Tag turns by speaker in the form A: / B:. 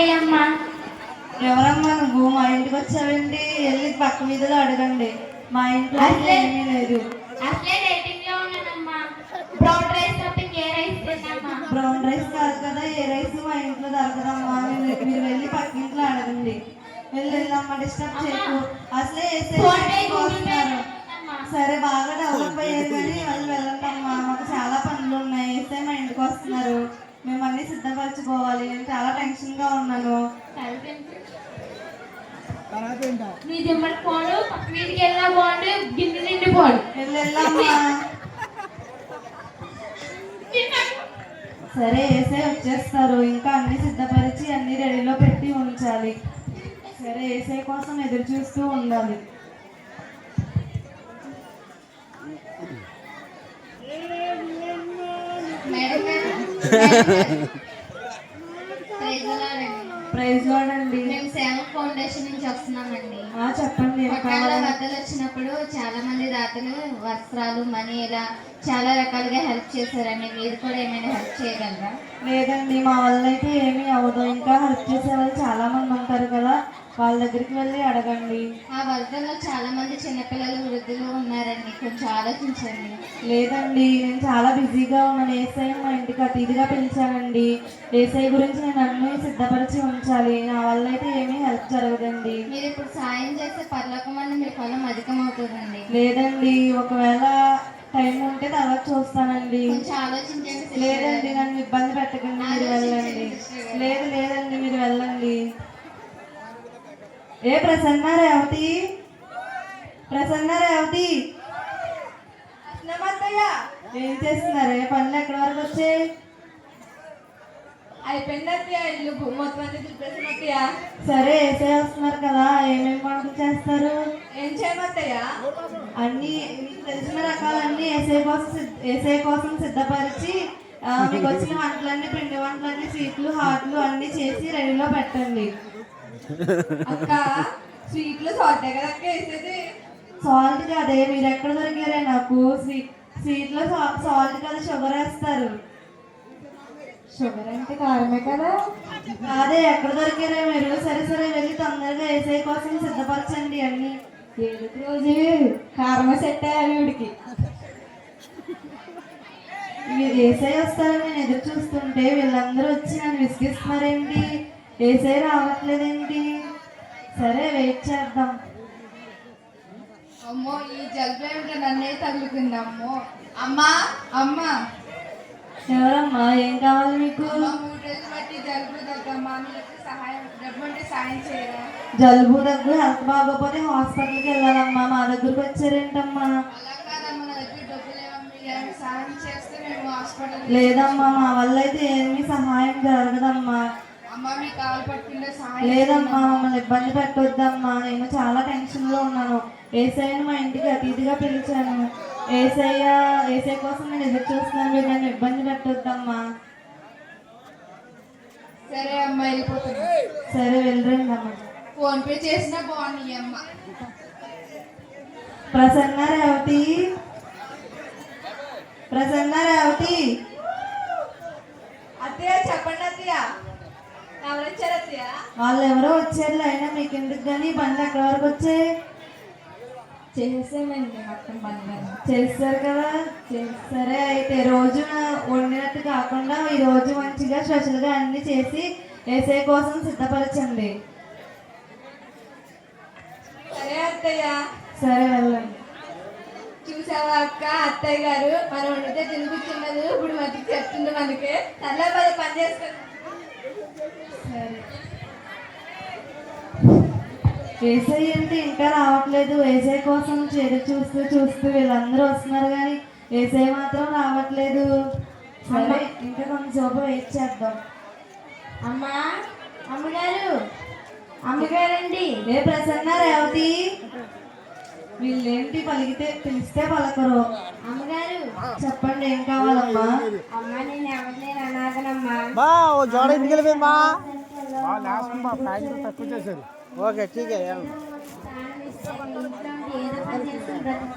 A: అయ్యమ్మా.
B: ఎవరమ్మా నువ్వు? మా ఇంటికి వచ్చావేంటి? వెళ్ళి పక్క వీధిలో అడగండి. మా ఇంట్లో
A: అసలే-
B: ఏమీ లేదు.
A: అసలే డేటింగ్లో ఉన్నానమ్మా. బ్రౌన్ రైస్ తప్ప ఇంకే రైస్ తిన్నామా?
B: బ్రౌన్ రైస్ కాదు కదా ఏ రైస్ మా ఇంట్లో దొరకదమ్మా. మీరు మీరు వెళ్ళి పక్కింట్లో అడగండి. వెళ్ళి వెళ్ళమ్మా డిస్టర్బ్ చేయకు. అసలే వేసే
A: ఫోన్ పే గూగుల్ పే
B: వస్తున్నారు?
A: ఉందమ్మా.
B: సరే బాగా డెవలప్ అయ్యారు కానీ వాళ్ళు వెళ్ళండి అమ్మా మాకు చాలా పనులు ఉన్నాయి. వేసే మా ఇంటికి వస్తున్నారు? మేము అన్ని సిద్ధపరచుకోవాలి. నేను చాలా టెన్షన్గా ఉన్నాను.
A: పక్క మీదకి వెళ్ళినా బాగుండు గిన్నె
B: వెళ్ళమ్మా సరే వేసే వచ్చేస్తారు. ఇంకా అన్ని సిద్ధపరిచి అన్ని రెడీలో పెట్టి ఉంచాలి. సరే వేసే కోసం ఎదురు చూస్తూ ఉండాలి
A: మేడం గారు ప్రైజ్ అండి. మేము సేవ ఫౌండేషన్ నుంచి వస్తున్నామండి.
B: చెప్పండి
A: పట్టాల వరదలు వచ్చినప్పుడు చాలా మంది దాతలు వస్త్రాలు మనీ ఇలా చాలా రకాలుగా హెల్ప్ చేశారండి. మీరు కూడా ఏమైనా హెల్ప్ చేయగలరా?
B: లేదండి మా అయితే ఏమీ అవ్వదు. ఇంకా హెల్ప్ చేసే వాళ్ళు చాలా మంది ఉంటారు కదా. వాళ్ళ దగ్గరికి వెళ్ళి అడగండి.
A: ఆ వరదల్లో చాలా మంది చిన్నపిల్లలు వృద్ధులు ఉన్నారండి. కొంచెం ఆలోచించండి.
B: లేదండి నేను చాలా బిజీగా ఉన్నాను. ఏసఐ మా ఇంటికి అతిథిగా పిలిచానండి. ఏసఐ గురించి నేను అన్నీ సిద్ధపరిచి ఉంచాలి. నా వల్ల అయితే ఏమీ హెల్ప్ జరగదండి.
A: మీరు ఇప్పుడు సాయం చేస్తే పర్లోకమని మీ ఫలం అధికమవుతుందండి.
B: లేదండి ఒకవేళ టైం ఉంటే తర్వాత చూస్తానండి.
A: కొంచెం ఆలోచించండి sister
B: లేదండి. నన్ను ఇబ్బంది పెట్టకండి మీరు వెళ్ళండి. లేదు లేదండి మీరు వెళ్ళండి. ఏ ప్రసన్న రేవతి? ప్రసన్న రేవతి? ఏం చేస్తున్నారు? ఏ పనులు ఎక్కడి వరకు వచ్చాయి?
C: అయిపోయింది అత్తయ్య ఇల్లు మొత్తం అత్తయ్య.
B: సరే ఏసే వస్తున్నారు కదా ఏమేమి వంటలు చేస్తారు?
C: ఏం చేయమత్తయ్య
B: అన్ని మీకు తెలిసిన రకాలన్నీ ఏసే కోసం ఏసే కోసం సిద్ధపరిచి మీకు వచ్చిన వంటలన్నీ పిండి వంటలన్నీ స్వీట్లు హాట్లు అన్ని చేసి రెడీలో పెట్టండి.
C: అక్క స్వీట్లు సాల్టే కదా అక్క వేసేది?
B: సాల్ట్ కాదే మీరు ఎక్కడ దొరికారే నాకు? స్వీట్ స్వీట్లో సాల్ట్ కదా షుగర్ వేస్తారు.
C: షుగర్ అంటే కారమే కదా?
B: అదే ఎక్కడ దొరికారే మీరు? సరే సరే వెళ్ళి తొందరగా ఏసే కోసం సిద్ధపరచండి అన్ని.
C: ఏదో రోజు? కారమే సెట్ అయ్యాలి వీడికి.
B: మీరు ఏసై వస్తారని నేను ఎదురు చూస్తుంటే వీళ్ళందరూ వచ్చి నన్ను విసిగిస్తున్నారేంటి? ఏసై రావట్లేదేంటి? సరే వెయిట్ చేద్దాం.
C: అమ్మో ఈ జలుబు ఏమిటో నన్నే తగులుకుంది అమ్మో. అమ్మా అమ్మా.
B: ఎవరమ్మా ఏం కావాలి మీకు?
C: మూడు రోజులు బట్టి జలుబు దగ్గమ్మా మీకు సహాయం డబ్బు ఉంటే సాయం చేయరా?
B: జలుబు దగ్గు హెల్త్ బాగోకపోతే హాస్పిటల్కి వెళ్ళాలమ్మా మా దగ్గరకు వచ్చారేంటమ్మా?
C: అలా కాదమ్మా నా దగ్గర మీరు ఏమైనా సాయం చేస్తే మేము హాస్పిటల్
B: లేదమ్మా మా వల్ల అయితే ఏమీ సహాయం జరగదమ్మా. లేదమ్మా మమ్మల్ని ఇబ్బంది పెట్టొద్దమ్మా. నేను చాలా టెన్షన్లో ఉన్నాను. ఏసఐని మా ఇంటికి అతిథిగా పిలిచాను. ఏసయ్య ఏసఐ కోసం నేను ఎదురు చూస్తున్నాను. మీరు నన్ను ఇబ్బంది పెట్టొద్దమ్మా.
C: సరే అమ్మ వెళ్ళిపోతుంది
B: సరే వెళ్ళరండి అమ్మ.
C: ఫోన్ పే చేసినా బాగున్నాయి అమ్మ.
B: ప్రసన్న రేవతి. ప్రసన్న రేవతి
C: అత్తయ్య చెప్పండి అత్తయ్య ఎవరు వచ్చారు అత్తయ్య
B: వాళ్ళు ఎవరో వచ్చారు అయినా మీకు ఎందుకు కానీ బండ్లు ఎక్కడి వరకు వచ్చాయి
C: చేసామండి మొత్తం పని
B: చేస్తారు కదా సరే అయితే రోజు వండినట్టు కాకుండా ఈ రోజు మంచిగా స్పెషల్గా అన్ని చేసి వేసే కోసం సిద్ధపరచండి.
C: సరే అత్తయ్య.
B: సరే వెళ్ళండి.
C: చూసావా అక్క అత్తయ్య గారు? మనం వండితే తినిపించున్నది ఇప్పుడు మధ్య చెప్తుంది మనకి. పది పని చేసుకుంటాం
B: ఏసై అంటే ఇంకా రావట్లేదు. ఏసై కోసం చేరు చూస్తూ చూస్తూ వీళ్ళందరూ వస్తున్నారు కానీ ఏసై మాత్రం రావట్లేదు. సరే ఇంకా కొంచెంసేపు వెయిట్ చేద్దాం.
A: అమ్మా అమ్మగారు అమ్మగారండి.
B: ఏ ప్రసన్న రేవతి? వీళ్ళేంటి పలికితే పిలిస్తే పలకరు.
A: అమ్మగారు.
B: చెప్పండి ఏం కావాలమ్మా?
A: అమ్మ నేను ఎవరిని అనాథనమ్మా.
D: ఓకే ఠీక్